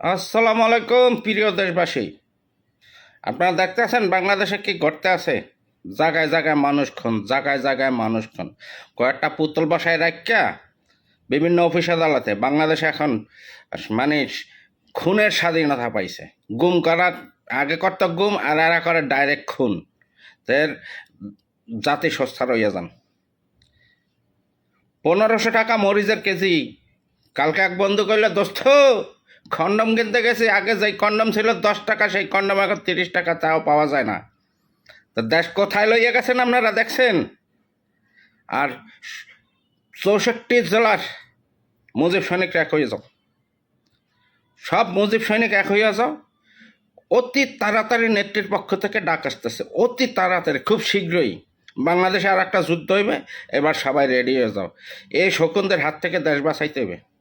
আসসালামু আলাইকুম, প্রিয় দেশবাসী। আপনারা দেখতেছেন বাংলাদেশে কি ঘটতে আছে? জায়গায় জায়গায় মানুষ খুন, জায়গায় জায়গায় মানুষ খুন। কয়েকটা পুতুল বাসায় রাখিয়া বিভিন্ন অফিস আদালতে। বাংলাদেশে এখন মানে খুনের স্বাধীনতা পাইছে। গুম করার, আগে করত গুম, আর এরা করে ডাইরেক্ট খুন। এর জাতি সস্তা রইয়া যান। পনেরোশো টাকা মরিচের কেজি। কালকে এক বন্ধু কইলে, দোস্ত কন্ডম কিনতে গেছি, আগে যেই কন্ডম ছিল দশ টাকা, সেই কন্ডম এখন তিরিশ টাকা, তাও পাওয়া যায় না। তো দেশ কোথায় লইয়া গেছেন আপনারা দেখছেন? আর চৌষট্টি জেলার মুজিব সৈনিক এক হয়ে যাও। সব মুজিব সৈনিক এক হইয়া যাও। অতি তাড়াতাড়ি নেত্রীর পক্ষ থেকে ডাক আসতেছে। অতি তাড়াতাড়ি, খুব শীঘ্রই। বাংলাদেশে আর একটা যুদ্ধ হইবে, এবার সবাই রেডি হয়ে যাও। এই শকুনদের হাত থেকে দেশ বাঁচাইতে হবে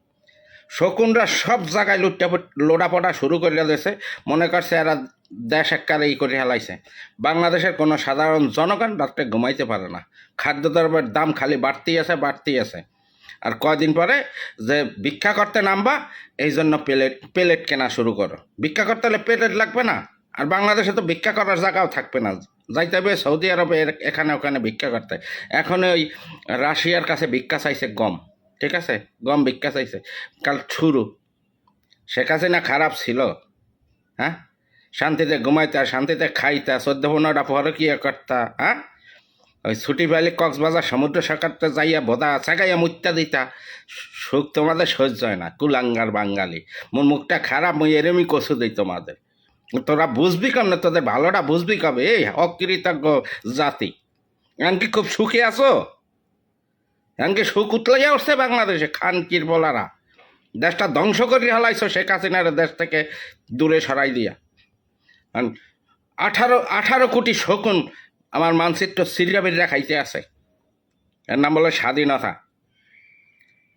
শকুনরা সব জায়গায় লুটটা লোটাপটা শুরু করে দিয়েছে। মনে করছে এরা দেশ এককারে ই করে হেলাইছে। বাংলাদেশের কোনো সাধারণ জনগণ রাত্রে ঘুমাইতে পারে না। খাদ্য খাদ্যদ্রব্যের দাম খালি বাড়তেই আছে বাড়তেই আছে। আর কয়দিন পরে যে ভিক্ষা করতে নামবা, এই জন্য প্লেট প্লেট কেনা শুরু করো। ভিক্ষা করতে হলে প্লেট লাগবে না। আর বাংলাদেশে তো ভিক্ষা করার জায়গাও থাকবে না। যাইতে হবে সৌদি আরবে এখানে ওখানে ভিক্ষা করতে। এখন ওই রাশিয়ার কাছে ভিক্ষা চাইছে গম। ঠিক আছে? গম ভিক্ষা চাইছে। কাল ছুরু শেখ হাসিনা খারাপ ছিল। হ্যাঁ? শান্তিতে ঘুমাইতা, শান্তিতে খাইতা চোদ্দ পনেরোটা পরে কি করতা হ্যাঁ? ওই ছুটি পাইলে কক্সবাজার সমুদ্র সৈকতে যাইয়া বোধা চাগাইয়া মুত্যা দিতা। সুখ তোমাদের সহ্য হয় না, কুলাঙ্গার বাঙালি। মোর মুখটা খারাপ, মুই এরমই কষু দিই তোমাদের। তোরা বুঝবি কম না তোদের ভালোটা বুঝবি কবে? এই অকৃতজ্ঞ জাতি। এমনকি খুব সুখে আছো? এমনকি সুখ উতলাইয়া উঠছে বাংলাদেশে খানকির বলারা। দেশটা ধ্বংস করে হালাইছো শেখ হাসিনার দেশ থেকে দূরে সরাই দিয়া। আঠারো আঠারো কোটি শকুন আমার মানচিত্র সিরিয়াবিরা খাইতে আছে। এর নাম বলে স্বাধীনতা।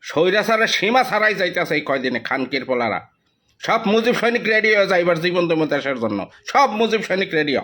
স্বৈরাচারের সীমা ছাড়াই যাইতেছে এই কয়দিনে খানকির পোলারা সব মুজিব সৈনিক রেডিও যাইবার জীবন দেশের জন্য। সব মুজিব সৈনিক রেডিও